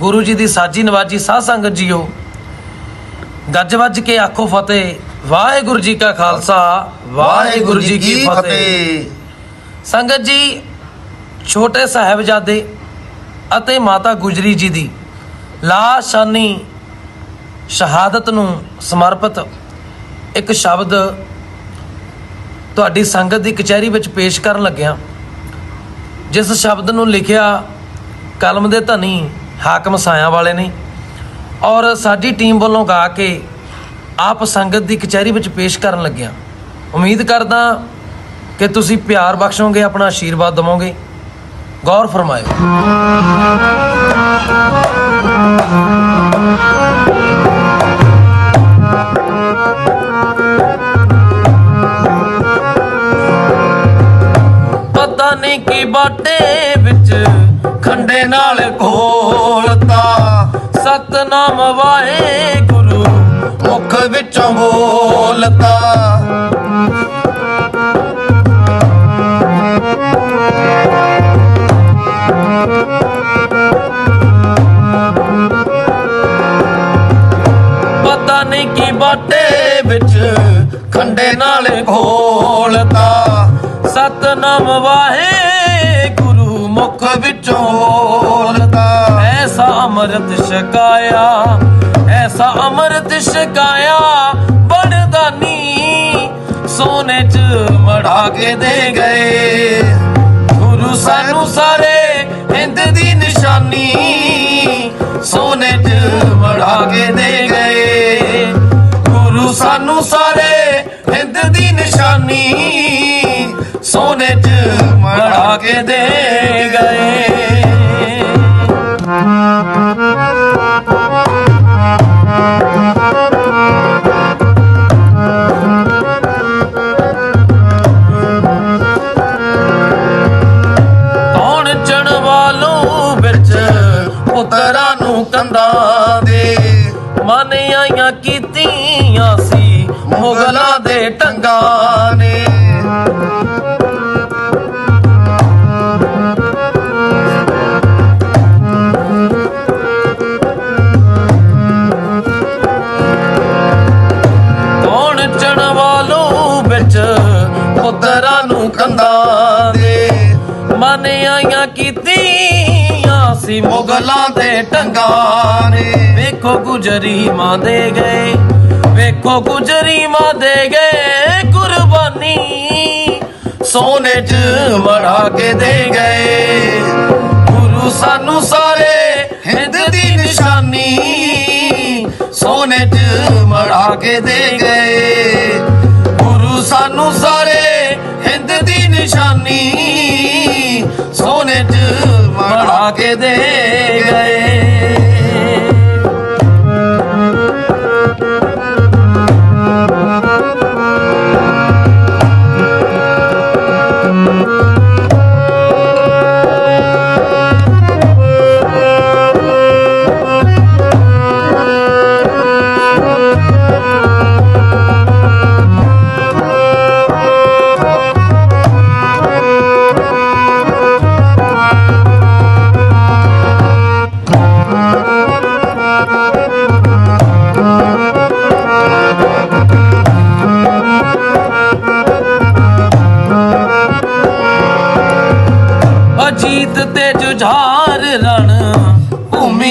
ਗੁਰੂ ਜੀ ਦੀ ਸਾਜੀ ਨਵਾਜੀ ਸਾਧ ਸੰਗਤ ਜੀਓ ਗੱਜ ਵੱਜ ਕੇ ਆਖੋ ਫਤਿਹ। ਵਾਹਿਗੁਰੂ ਜੀ ਕਾ ਖਾਲਸਾ ਵਾਹਿਗੁਰੂ ਜੀ ਕੀ ਫਤਿਹ। ਸੰਗਤ ਜੀ ਛੋਟੇ ਸਾਹਿਬਜ਼ਾਦੇ ਅਤੇ ਮਾਤਾ ਗੁਜਰੀ ਜੀ ਦੀ ਲਾਸ਼ਾਨੀ ਸ਼ਹਾਦਤ ਨੂੰ ਸਮਰਪਿਤ ਇੱਕ ਸ਼ਬਦ ਤੁਹਾਡੀ ਸੰਗਤ ਦੀ ਕਚਹਿਰੀ ਵਿੱਚ ਪੇਸ਼ ਕਰਨ ਲੱਗਿਆ। ਜਿਸ ਸ਼ਬਦ ਨੂੰ ਲਿਖਿਆ ਕਲਮ ਦੇ ਧਨੀ ਹਾਕਮ ਸਾਇਆ ਵਾਲੇ ਨੇ ਔਰ ਸਾਡੀ ਟੀਮ ਵੱਲੋਂ ਗਾ ਕੇ ਆਪ ਸੰਗਤ ਦੀ ਕਚਹਿਰੀ ਵਿੱਚ ਪੇਸ਼ ਕਰਨ ਲੱਗਿਆ। ਉਮੀਦ ਕਰਦਾ ਕਿ ਤੁਸੀਂ ਪਿਆਰ ਬਖਸ਼ੋਗੇ, ਆਪਣਾ ਆਸ਼ੀਰਵਾਦ ਦਵੋਗੇ। ਗੌਰ ਫਰਮਾਇਓ। ਪਤਾ ਨਹੀਂ ਬਾਟੇ ਵਿੱਚ ਖੰਡੇ ਨਾਲ ਘੋਲਤਾ ਵਿੱਚੋਂ ਬੋਲਤਾ। ਪਤਾ ਨਹੀਂ ਕੀ ਬਾਟੇ ਵਿੱਚ ਖੰਡੇ ਨਾਲ ਘੋਲਤਾ। ਸਤਨਾਮ ਵਾਹਿਗੁਰੂ ਗੁਰੂ ਮੁਖ ਵਿੱਚੋਂ ਬੋਲਤਾ। ਐਸਾ ਅੰਮ੍ਰਿਤ ਛਕਾਇਆ, ਐਸਾ ਅੰਮ੍ਰਿਤ ਛਕਾਇਆ। ਚ ਮੜਾ ਕੇ ਦੇ ਗਏ। ਗੁਰੂ ਸਾਨੂੰ ਸਾਰੇ ਹਿੰਦ ਦੀ ਨਿਸ਼ਾਨੀ ਮਨ ਆਈਆਂ ਕੀਤੀਆਂ ਸੀ ਮੁਗਲਾਂ ਦੇ ਟੰਗਾ ਨੇ। ਵੇਖੋ ਗੁਜਰੀ ਮਾਂ ਦੇ ਗਏ ਵੇਖੋ ਗੁਜਰੀ ਮਾਂ ਦੇ ਗਏ ਕੁਰਬਾਨੀ ਸੋਨੇ ਚ ਮੜਾ ਕੇ ਦੇ ਗਏ। ਗੁਰੂ ਸਾਨੂੰ ਸਾਰੇ ਹਿੰਦ ਦੀ ਨਿਸ਼ਾਨੀ। ਸੋਨੇ ਚ ਮੜਾ ਕੇ ਦੇ ਗਏ। ਗੁਰੂ ਸਾਨੂੰ ਸੋਨੇ ਕੇ ਦੇ ਗਏ।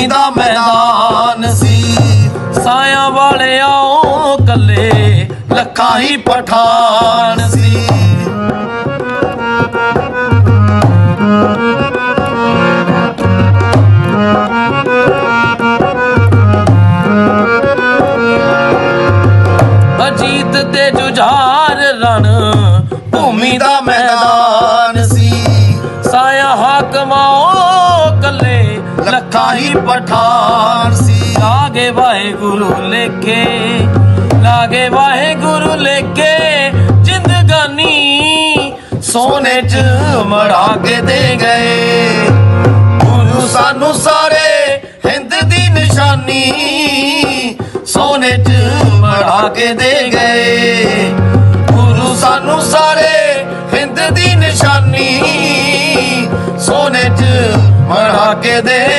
ਦਾ ਮੈਦਾਨ ਸੀ। ਸਾਇਆ ਵਾਲੇ ਆਓ ਕੱਲੇ ਲੱਖਾਂ ਹੀ ਪਠਾਨ ਸੀ। ਅਜੀਤ ਤੇ ਜੁਝਾਰ ਰਣ ਲੱਖਾਂ ਹੀ ਪਠਾਨ ਸੀ। ਲਾਗੇ ਵਾਹਿਗੁਰੂ ਲੇਖੇ, ਲਾਗੇ ਵਾਹਿਗੁਰੂ ਲੇਖੇ, ਜ਼ਿੰਦਗਾਨੀ ਸੋਨੇ ਚ ਮੜਾ ਕੇ ਦੇ ਗਏ। ਗੁਰੂ ਸਾਨੂੰ ਸਾਰੇ ਹਿੰਦ ਦੀ ਨਿਸ਼ਾਨੀ ਸੋਨੇ ਚ ਮੜਾ ਕੇ ਦੇ ਗਏ। ਗੁਰੂ ਸਾਨੂੰ ਸਾਰੇ ਹਿੰਦ ਦੀ ਨਿਸ਼ਾਨੀ ਸੋਨੇ ਚ ਮੜਾ ਕੇ ਦੇ